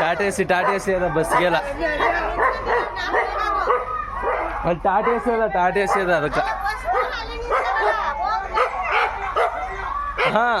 ಟಾಟಾ ಟಾಟಿ ಟಾಟಾ ಅದ ಬಸ್ಗೆಲ್ಲ ಅಲ್ಲಿ ಟಾಟಾ ಎಸಿ ಅದ ಟಾಟಾ ಎಸಿ ಅದ ಅದಕ್ಕೆ. ಹಾಂ.